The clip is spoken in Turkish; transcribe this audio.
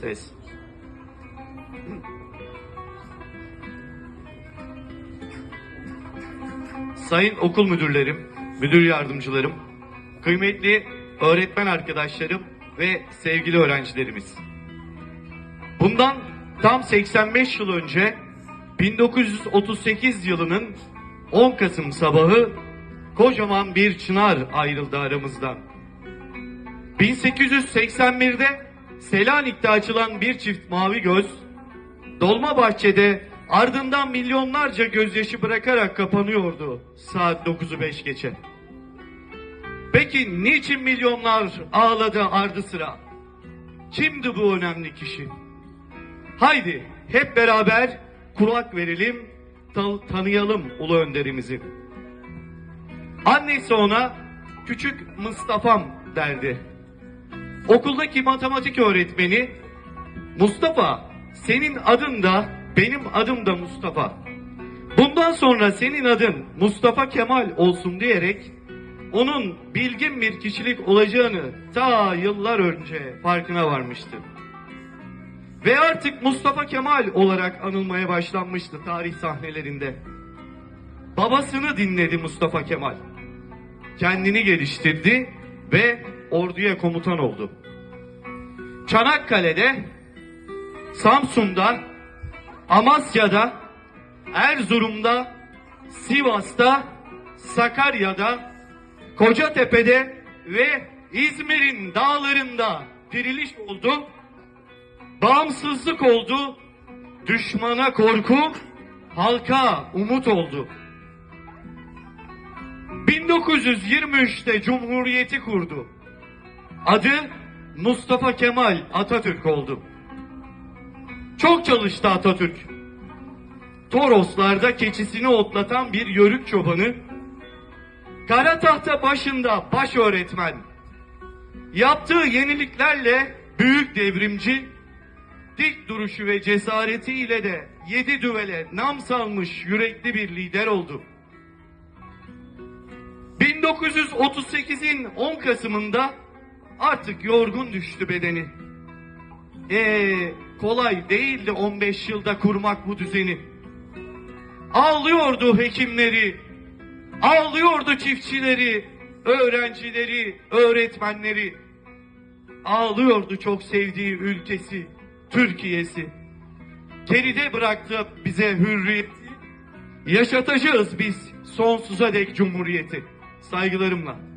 Ses. Sayın okul müdürlerim, müdür yardımcılarım, kıymetli öğretmen arkadaşlarım ve sevgili öğrencilerimiz. Bundan tam 85 yıl önce 1938 yılının 10 Kasım sabahı kocaman bir çınar ayrıldı aramızdan. 1881'de Selanik'te açılan bir çift mavi göz, Dolmabahçe'de ardından milyonlarca gözyaşı bırakarak kapanıyordu saat 9'u 5 geçe. Peki niçin milyonlar ağladı ardı sıra? Kimdi bu önemli kişi? Haydi hep beraber kulak verelim, ta- tanıyalım ulu önderimizi. Annesi ona küçük Mustafa'm derdi. Okuldaki matematik öğretmeni Mustafa senin adın da benim adım da Mustafa. Bundan sonra senin adın Mustafa Kemal olsun diyerek onun bilgin bir kişilik olacağını ta yıllar önce farkına varmıştı. Ve artık Mustafa Kemal olarak anılmaya başlanmıştı tarih sahnelerinde. Babasını dinledi Mustafa Kemal. Kendini geliştirdi ve orduya komutan oldu. Çanakkale'de, Samsun'da, Amasya'da, Erzurum'da, Sivas'ta, Sakarya'da, Kocatepe'de ve İzmir'in dağlarında diriliş oldu. Bağımsızlık oldu. Düşmana korku, halka umut oldu. 1923'te Cumhuriyeti kurdu. Adı Mustafa Kemal Atatürk oldu. Çok çalıştı Atatürk. Toroslarda keçisini otlatan bir yörük çobanı, kara tahta başında baş öğretmen, yaptığı yeniliklerle büyük devrimci, dik duruşu ve cesaretiyle de yedi düvele nam salmış yürekli bir lider oldu. 1938'in 10 Kasım'ında artık yorgun düştü bedeni. Ee, kolay değildi 15 yılda kurmak bu düzeni. Ağlıyordu hekimleri, ağlıyordu çiftçileri, öğrencileri, öğretmenleri. Ağlıyordu çok sevdiği ülkesi, Türkiye'si. Geride bıraktı bize hürriyeti. Yaşatacağız biz sonsuza dek cumhuriyeti. Saygılarımla.